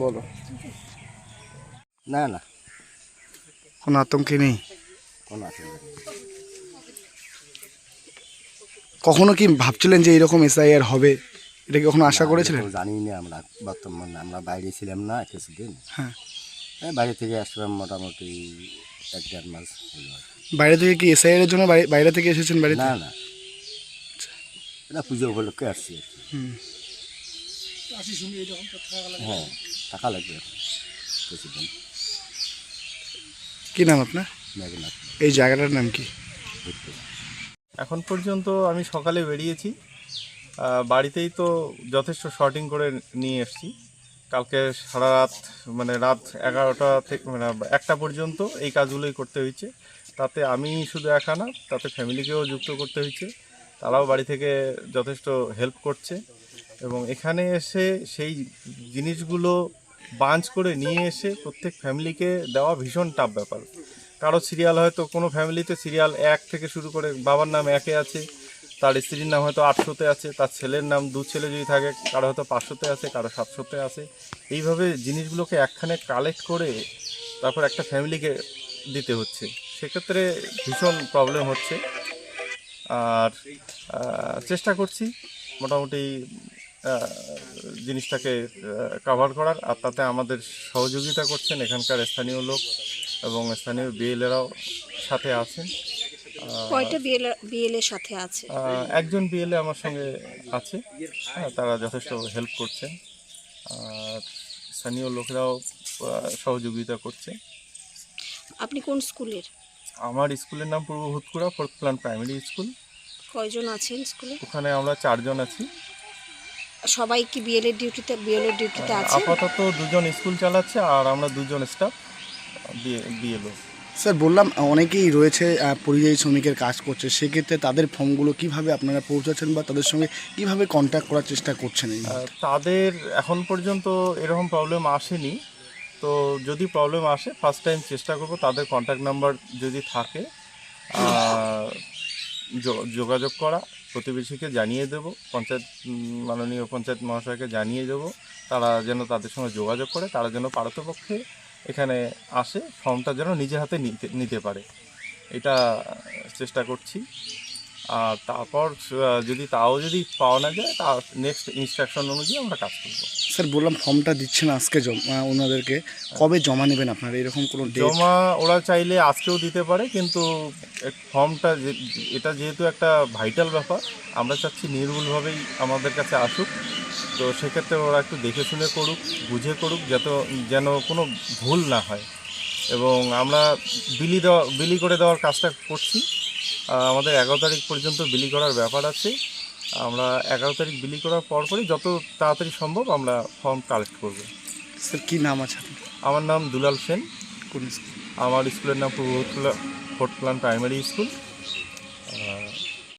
বলো। না না। কোনো আতঙ্কে নেই? কোনো কখনো কি ভাবছিলেন যে এরকম এসআইআর হবে? এটা কি কখনো আশা করেছিলেন? জানি না আমরা বর্তমানে আমরা বাইরে ছিলাম না কিছুদিন হ্যাঁ। বাইরে থেকে আসলাম মোটামুটি এক দেড় মাস। বাইরে থেকে কি এসআইআর এর জন্য বাইরে- বাইরে থেকে এসেছেন বাড়িতে? না না। এটা পুজো উপলক্ষে আসছি আর হুম। হ্যাঁ টাকা লাগবে এখন কিছুদিন কি নাম আপনার? মেঘনাথ। এই জায়গাটার নাম কি? ঘুরতে এখন পর্যন্ত আমি সকালে বেরিয়েছি। বাড়িতেই তো যথেষ্ট শর্টিং করে নিয়ে এসেছি। কালকে সারা রাত মানে রাত এগারোটা থেকে মানে একটা পর্যন্ত এই কাজগুলোই করতে হয়েছে। তাতে আমি শুধু একা না, তাতে ফ্যামিলিকেও যুক্ত করতে হয়েছে। তারাও বাড়ি থেকে যথেষ্ট হেল্প করছে। এবং এখানে এসে সেই জিনিসগুলো বাঞ্চ করে নিয়ে এসে প্রত্যেক ফ্যামিলিকে দেওয়া ভীষণ টাফ ব্যাপার। কারও সিরিয়াল হয়তো কোনো ফ্যামিলিতে সিরিয়াল এক থেকে শুরু করে, বাবার নাম একে আছে। তার স্ত্রীর নাম হয়তো আটশোতে আছে, তার ছেলের নাম দু ছেলে যদি থাকে, কারও হয়তো পাঁচশোতে আছে, কারও সাতশোতে আছে। এইভাবে জিনিসগুলোকে একখানে কালেক্ট করে তারপর একটা ফ্যামিলিকে দিতে হচ্ছে। সেক্ষেত্রে ভীষণ প্রবলেম হচ্ছে। আর চেষ্টা করছি মোটামুটি জিনিসটাকে কাভার করার। আর তাতে আমাদের সহযোগিতা করছেন এখানকার স্থানীয় লোক এবং স্থানীয় বিএলএরাও সাথে আছেন। কয়টা বিএল বিএলের সাথে আছে? একজন বিএলএ আমার সঙ্গে আছে। হ্যাঁ তারা যথেষ্ট হেল্প করছেন আর স্থানীয় লোকেরাও সহযোগিতা করছে। আপনি কোন স্কুলের? আমার স্কুলের নাম Purba Bhutkura fourth plan primary school. কয়জন আছেন স্কুলে? ওখানে আমরা চারজন আছি। সবাই কি বিএলের ডিউটিতে বিএলএ ডিউটিতে আছে আপাতত দুজন স্কুল চালাচ্ছে আর আমরা দুজন স্টাফ বিএলও। স্যার, বললাম অনেকেই রয়েছে পরিযায়ী শ্রমিকের কাজ করছে। সেক্ষেত্রে তাদের ফর্মগুলো কীভাবে আপনারা পৌঁছাচ্ছেন বা তাদের সঙ্গে কীভাবে কন্ট্যাক্ট করার চেষ্টা করছেন তাদের এখন পর্যন্ত এরকম প্রবলেম আসেনি। তো যদি প্রবলেম আসে ফার্স্ট টাইম চেষ্টা করব তাদের কন্ট্যাক্ট নাম্বার যদি থাকে যোগাযোগ করা, প্রতিবেশীকে জানিয়ে দেব, পঞ্চায়েত মাননীয় পঞ্চায়েত মহাশয়কে জানিয়ে দেব। তারা যেন তাদের সঙ্গে যোগাযোগ করে, তারা যেন পারতপক্ষে এখানে আসে ফর্মটা যেন নিজের হাতে নিতে নিতে পারে। এটা চেষ্টা করছি। আর তারপর যদি তাও যদি পাওয়া না যায় তা নেক্সট ইনস্ট্রাকশন অনুযায়ী আমরা কাজ করব। স্যার বললাম ফর্মটা দিচ্ছেন আজকে জমা ওনাদেরকে। কবে জমা নেবেন আপনারা? এরকম কোনো জমা ওরা চাইলে আজকেও দিতে পারে কিন্তু ফর্মটা যে- এটা যেহেতু একটা ভাইটাল ব্যাপার আমরা চাচ্ছি নির্ভুলভাবেই আমাদের কাছে আসুক। তো সেক্ষেত্রে ওরা একটু দেখে শুনে করুক বুঝে করুক যাতে যেন কোনো ভুল না হয়। এবং আমরা বিলি দেওয়া বিলি করে দেওয়ার কাজটা করছি। আমাদের এগারো তারিখ পর্যন্ত বিলি করার ব্যাপার আছে। আমরা এগারো তারিখ বিলি করার পর পরই যত তাড়াতাড়ি সম্ভব আমরা ফর্ম কালেক্ট করব। স্যার কী নাম আছে আমার নাম দুলাল সেন। আমার স্কুলের নাম পূর্ব প্ল্যান প্রাইমারি স্কুল।